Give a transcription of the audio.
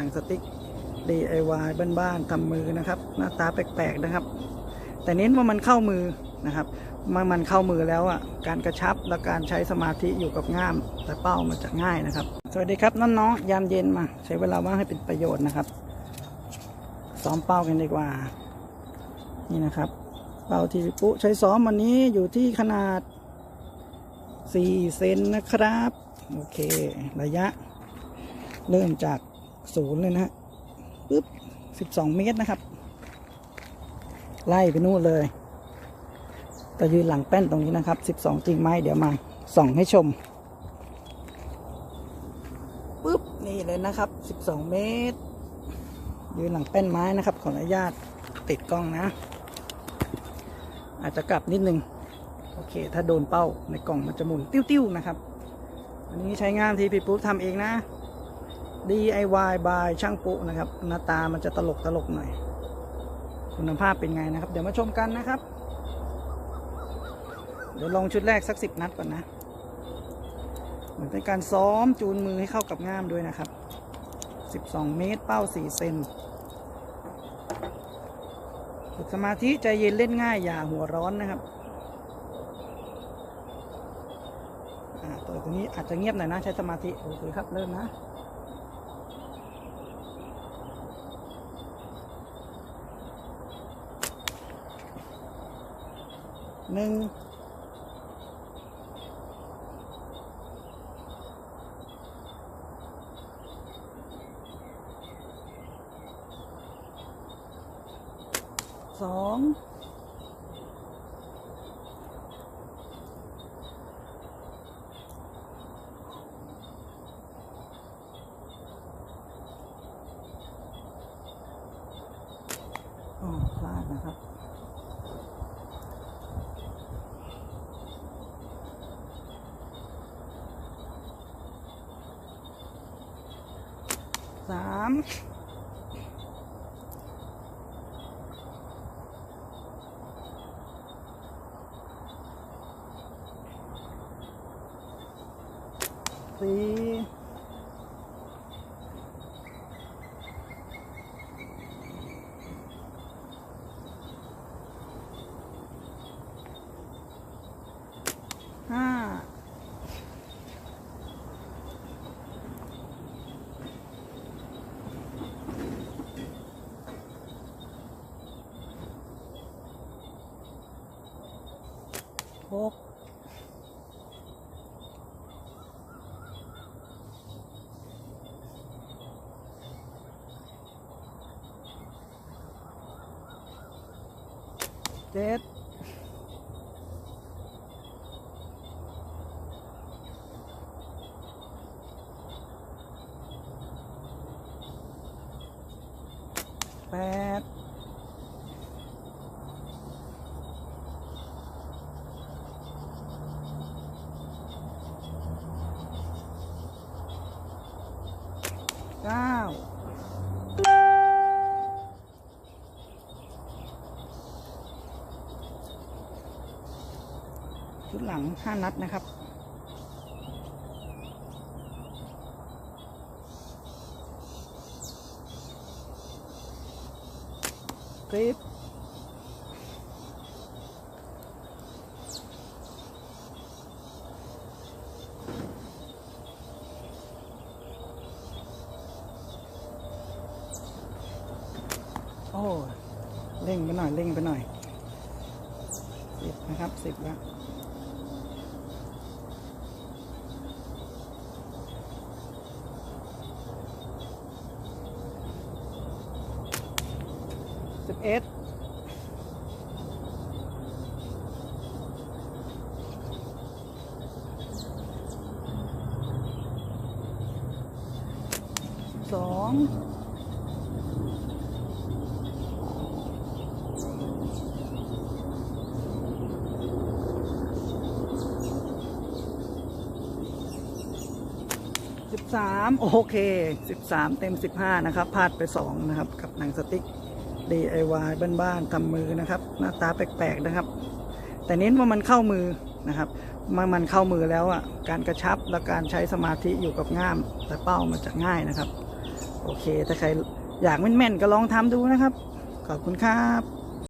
หนังสติ๊ก DIY บ้านๆทำมือนะครับ หน้าตาแปลกๆนะครับ แต่เน้นว่ามันเข้ามือนะครับมันมันเข้ามือแล้วอะการกระชับและการใช้สมาธิอยู่กับง่าม แต่เป้ามันจะง่ายนะครับ สวัสดีครับน้องๆยามเย็นมา ใช้เวลาว่างให้เป็นประโยชน์นะครับซ้อมเป้ากันดีกว่า นี่นะครับ เป้าที่พี่ปุ๊ใช้ซ้อมวันนี้อยู่ที่ขนาด 4 เซนนะครับ โอเค ระยะ เริ่มจาก ศูนย์เลยนะฮะปึ๊บ12เมตรนะครับ ไล่ไปนู่นเลยแต่ยืนหลังแป้นตรงนี้นะครับ12จริงไหมเดี๋ยวมาส่องให้ชมปึ๊บนี่เลยนะครับ12เมตร ยืนหลังแป้นไม้นะครับ ขออนุญาตติดกล้องนะ อาจจะกลับนิดนึงโอเค ถ้าโดนเป้าในกล่องมันจะหมุนติ้วๆนะครับ อันนี้ใช้งานที่พี่ปุ๊บทำเองนะ DIY by ช่างปุนะครับ หน้าตามันจะตลกตลกหน่อย คุณภาพเป็นไงนะครับ เดี๋ยวมาชมกันนะครับ เดี๋ยวลองชุดแรกสักสิบนัดก่อนนะ เหมือนเป็นการซ้อมจูนมือให้เข้ากับง่ามด้วยนะครับ12เมตรเป้า4เซนฝึกสมาธิใจเย็นเล่นง่ายอย่าหัวร้อนนะครับตัวตรงนี้อาจจะเงียบหน่อยนะใช้สมาธิโอเคครับเริ่มนะ หนึ่งสองอ๋อพลาดนะครับ สามสี่ห้า หกเจ็ดแปด เก้าชุดหลังห้านัดนะครับคลิป อ้เร่งไปหน่อยเร่งไปหน่อยสิบนะครับสิบแล้วสิบเอ็ดสอง สิบสามโอเคสิบสามเต็มสิบห้านะครับพลาดไปสองนะครับ กับหนังสติ๊ก DIY บ้านๆทำมือนะครับ หน้าตาแปลกๆนะครับ แต่เน้นว่ามันเข้ามือนะครับมันมันเข้ามือแล้วอะการกระชับและการใช้สมาธิอยู่กับง่าม แต่เป้ามันจะง่ายนะครับ โอเค ถ้าใครอยากแม่นๆก็ลองทำดูนะครับ ขอบคุณครับ